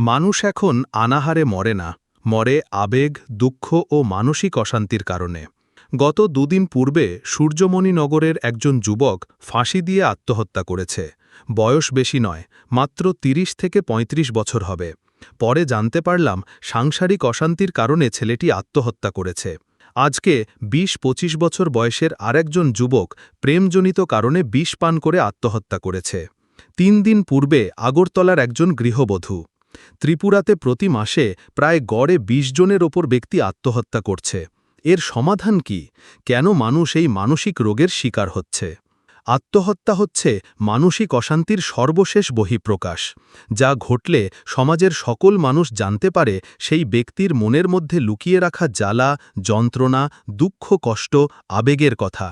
মানুষ এখন আনাহারে মরে না, মরে আবেগ, দুঃখ ও মানসিক অশান্তির কারণে। গত দুদিন পূর্বে সূর্যমণিনগরের একজন যুবক ফাঁসি দিয়ে আত্মহত্যা করেছে। বয়স বেশি নয়, মাত্র ৩০ থেকে ৩৫ বছর হবে। পরে জানতে পারলাম সাংসারিক অশান্তির কারণে ছেলেটি আত্মহত্যা করেছে। আজকে ২০-২৫ বছর বয়সের আরেকজন যুবক প্রেমজনিত কারণে বিষ পান করে আত্মহত্যা করেছে। তিন দিন পূর্বে আগরতলার একজন গৃহবধূ ত্রিপুরাতে প্রতি মাসে প্রায় গড়ে ২০ জনের ওপর ব্যক্তি আত্মহত্যা করছে। এর সমাধান কি? কেন মানুষ এই মানসিক রোগের শিকার হচ্ছে? আত্মহত্যা হচ্ছে মানসিক অশান্তির সর্বশেষ বহিঃপ্রকাশ, যা ঘটলে সমাজের সকল মানুষ জানতে পারে সেই ব্যক্তির মনের মধ্যে লুকিয়ে রাখা জ্বালা, যন্ত্রণা, দুঃখ, কষ্ট, আবেগের কথা।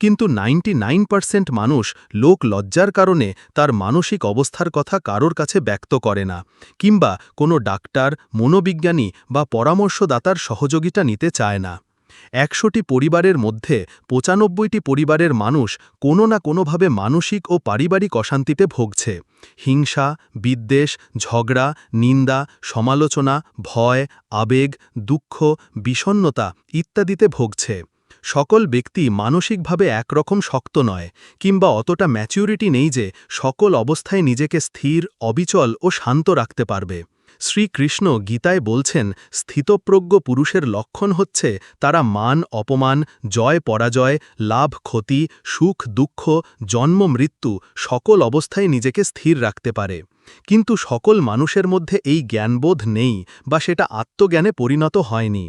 কিন্তু 99% মানুষ লোক লজ্জার কারণে তার মানসিক অবস্থার কথা কারোর কাছে ব্যক্ত করে না, কিংবা কোনো ডাক্তার, মনোবিজ্ঞানী বা পরামর্শদাতার সহযোগিতা নিতে চায় না। একশোটি পরিবারের মধ্যে পঁচানব্বইটি পরিবারের মানুষ কোনো না কোনোভাবে মানসিক ও পারিবারিক অশান্তিতে ভুগছে। হিংসা, বিদ্বেষ, ঝগড়া, নিন্দা, সমালোচনা, ভয়, আবেগ, দুঃখ বিষণ্নতা ইত্যাদিতে ভুগছে। সকল ব্যক্তি মানসিকভাবে একরকম শক্ত নয়, কিংবা অতটা ম্যাচিউরিটি নেই যে সকল অবস্থায় নিজেকে স্থির, অবিচল ও শান্ত রাখতে পারবে। শ্রীকৃষ্ণ গীতায় বলছেন, স্থিতপ্রজ্ঞ পুরুষের লক্ষণ হচ্ছে তারা মান, অপমান, জয়, পরাজয়, লাভ, ক্ষতি, সুখ, দুঃখ, জন্ম, মৃত্যু সকল অবস্থায় নিজেকে স্থির রাখতে পারে। কিন্তু সকল মানুষের মধ্যে এই জ্ঞানবোধ নেই বা সেটা আত্মজ্ঞানে পরিণত হয়নি।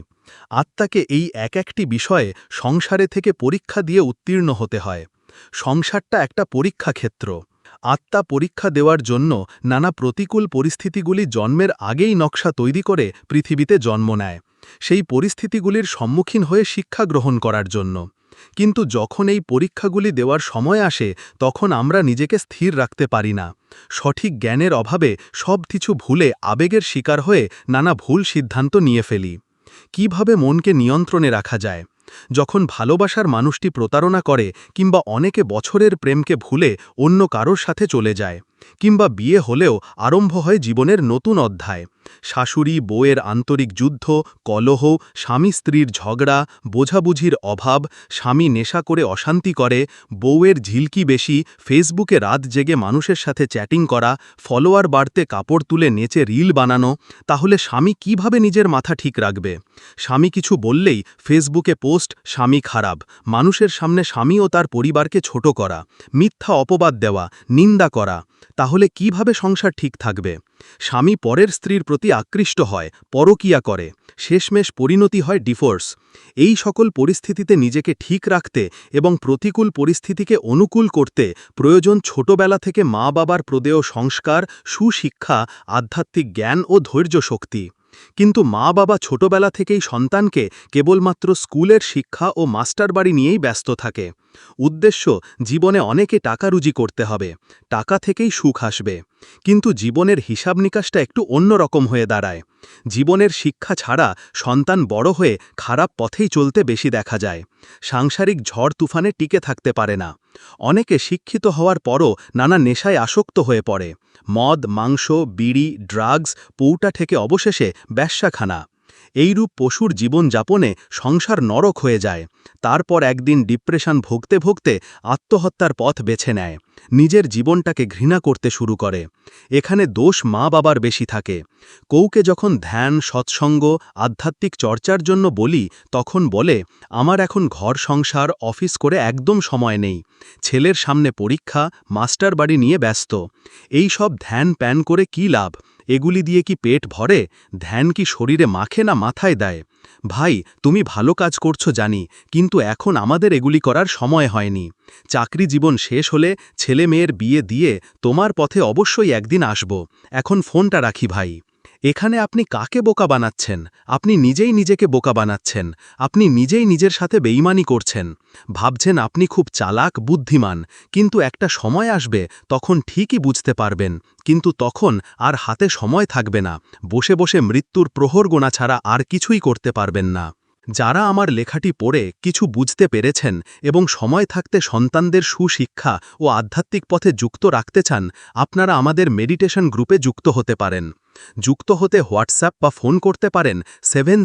আত্মাকে এই এক একটি বিষয়ে সংসারে থেকে পরীক্ষা দিয়ে উত্তীর্ণ হতে হয়। সংসারটা একটা পরীক্ষা ক্ষেত্র। আত্মা পরীক্ষা দেওয়ার জন্য নানা প্রতিকূল পরিস্থিতিগুলি জন্মের আগেই নকশা তৈরি করে পৃথিবীতে জন্ম নেয়। সেই পরিস্থিতিগুলির সম্মুখীন হয়ে শিক্ষা গ্রহণ করার জন্য। কিন্তু যখন এই পরীক্ষাগুলি দেওয়ার সময় আসে, তখন আমরা নিজেকে স্থির রাখতে পারি না। সঠিক জ্ঞানের অভাবে সব কিছু ভুলে আবেগের শিকার হয়ে নানা ভুল সিদ্ধান্ত নিয়ে ফেলি। কীভাবে মনকে নিয়ন্ত্রণে রাখা যায়? যখন ভালোবাসার মানুষটি প্রতারণা করে কিংবা অনেকে বছরের প্রেমকে ভুলে অন্য কারোর সাথে চলে যায় কিংবা বিয়ে হলেও আরম্ভ হয় জীবনের নতুন অধ্যায়। শাশুড়ি, বউয়ের আন্তরিক যুদ্ধ, কলহ, স্বামী স্ত্রীর ঝগড়া, বোঝাবুঝির অভাব, স্বামী নেশা করে অশান্তি করে, বউয়ের ঝিলকি বেশি, ফেসবুকে রাত জেগে মানুষের সাথে চ্যাটিং করা, ফলোয়ার বাড়তে কাপড় তুলে নেচে রিল বানানো, তাহলে স্বামী কীভাবে নিজের মাথা ঠিক রাখবে? স্বামী কিছু বললেই ফেসবুকে পোস্ট, স্বামী খারাপ। মানুষের সামনে স্বামী ও তার পরিবারকে ছোট করা, মিথ্যা অপবাদ দেওয়া, নিন্দা করা। তাহলে কীভাবে সংসার ঠিক থাকবে? স্বামী পরের স্ত্রীর প্রতি আকৃষ্ট হয়, পরকিয়া করে, শেষমেশ পরিণতি হয় ডিফোর্স এই সকল পরিস্থিতিতে নিজেকে ঠিক রাখতে এবং প্রতিকূল পরিস্থিতিকে অনুকূল করতে প্রয়োজন ছোটবেলা থেকে মা বাবার প্রদেয় সংস্কার, সুশিক্ষা, আধ্যাত্মিক জ্ঞান ও ধৈর্য শক্তি কিন্তু মা বাবা ছোটবেলা থেকেই সন্তানকে কেবলমাত্র স্কুলের শিক্ষা ও মাস্টার বাড়ি নিয়েই ব্যস্ত থাকে। উদ্দেশ্য, জীবনে অনেকে টাকা রুজি করতে হবে, টাকা থেকেই সুখ আসবে। কিন্তু জীবনের হিসাব নিকাশটা একটু অন্যরকম হয়ে দাঁড়ায়। জীবনের শিক্ষা ছাড়া সন্তান বড় হয়ে খারাপ পথেই চলতে বেশি দেখা যায়। সাংসারিক ঝড় তুফানে টিকে থাকতে পারে না। অনেকে শিক্ষিত হওয়ার পরও নানা নেশায় আসক্ত হয়ে পড়ে। মদ, মাংস, বিড়ি, ড্রাগস, পৌটা থেকে অবশেষে ব্যবসাখানা এইরূপ পশুর জীবন যাপনে সংসার নরক হয়ে যায়। তারপর একদিন ডিপ্রেশন ভুগতে ভুগতে আত্মহত্যার পথ বেছে নেয়। নিজের জীবনটাকে ঘৃণা করতে শুরু করে। এখানে দোষ মা বাবার বেশি থাকে। কৌকে যখন ধ্যান, সৎসঙ্গ, আধ্যাত্মিক চর্চার জন্য বলি, তখন বলে, আমার এখন ঘর, সংসার, অফিস করে একদম সময় নেই। ছেলের সামনে পরীক্ষা মাস্টার বাড়ি নিয়ে ব্যস্ত। এই সব ধ্যান প্যান করে কি লাভ? এগুলি দিয়ে কি পেট ভরে? ধ্যান কি শরীরে মাখে না মাথায় দেয়? ভাই, তুমি ভালো কাজ করছ জানি, কিন্তু এখন আমাদের এগুলি করার সময় হয়নি। চাকরি জীবন শেষ হলে ছেলে মেয়ের বিয়ে দিয়ে তোমার পথে অবশ্যই একদিন আসব। এখন ফোনটা রাখি ভাই। এখানে আপনি কাকে বোকা বানাচ্ছেন? আপনি নিজেই নিজেকে বোকা বানাচ্ছেন। আপনি নিজেই নিজের সাথে বেইমানি করছেন। ভাবছেন আপনি খুব চালাক, বুদ্ধিমান। কিন্তু একটা সময় আসবে, তখন ঠিকই বুঝতে পারবেন। কিন্তু তখন আর হাতে সময় থাকবে না। বসে বসে মৃত্যুর প্রহর গোনা ছাড়া আর কিছুই করতে পারবেন না। যারা আমার লেখাটি পড়ে কিছু বুঝতে পেরেছেন এবং সময় থাকতে সন্তানদের সুশিক্ষা ও আধ্যাত্মিক পথে যুক্ত রাখতে চান, আপনারা আমাদের মেডিটেশন গ্রুপে যুক্ত হতে পারেন। যুক্ত হতে হোয়াটসঅ্যাপ বা ফোন করতে পারেন সেভেন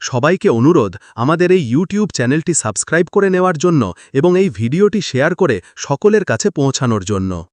সবাইকে অনুরোধ, আমাদের এই ইউটিউব চ্যানেলটি সাবস্ক্রাইব করে নেওয়ার জন্য এবং এই ভিডিওটি শেয়ার করে সকলের কাছে পৌঁছানোর জন্য।